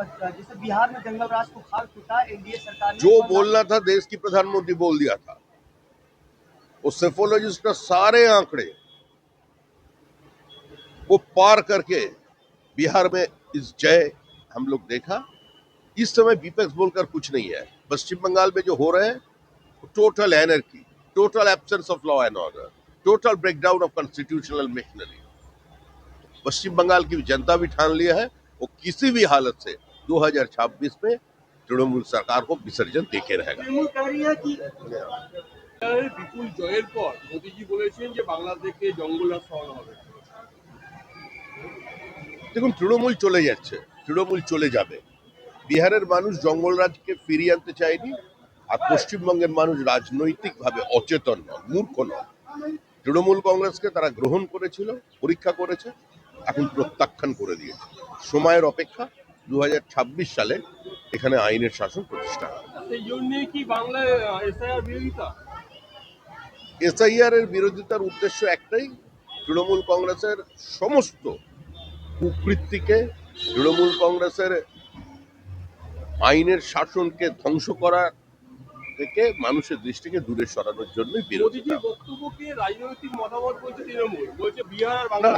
जैसे बिहार में जंगल राज को खाल छुटा एनडीए सरकार जो बोलना था देश की प्रधानमंत्री बोल दिया था। वो सेफोलॉजिस्ट का सारे आंकड़े वो पार करके बिहार में इस जय हम लोग देखा। इस समय विपक्ष बोलकर कुछ नहीं है। पश्चिम बंगाल में जो हो रहे हैं total anarchy total absence of law and order total breakdown of constitutional machinery Paschim Bangal की जनता भी ठान लिया है वो किसी भी हालत से 2026 में तृणमूल सरकार को विसर्जन देके रहेगा तृणमूल कह रही है कि বিহারের বিপুল জয়ের পর মোদিজি বলেছেন যে বাংলাদেশকে জঙ্গলরাজ সরানো হবে দেখুন তৃণমূল চলে যাচ্ছে তৃণমূল চলে যাবে বিহারের মানুষ জঙ্গলরাজকে ফিরিয়ে আনতে চায়নি আর পশ্চিমবঙ্গের মানুষ রাজনৈতিকভাবে অচেতন নন মূর্খ নন তৃণমূল কংগ্রেসকে তারা গ্রহণ করেছিল পরীক্ষা করেছে এখন প্রত্যাখ্যান করে দিয়েছে সময়ের অপেক্ষা দু সালে এখানে আইনের শাসন প্রতিষ্ঠা এসআইআর এর বিরোধিতার উদ্দেশ্য একটাই তৃণমূল কংগ্রেসের সমস্ত কুকৃতিকে তৃণমূল কংগ্রেসের আইনের শাসনকে ধ্বংস করা থেকে মানুষের দৃষ্টিকে দূরে সরানোর জন্য বিরোধিতা। রাজনৈতিক মতামত বলছে তৃণমূল বলছে বিহার আর বাংলা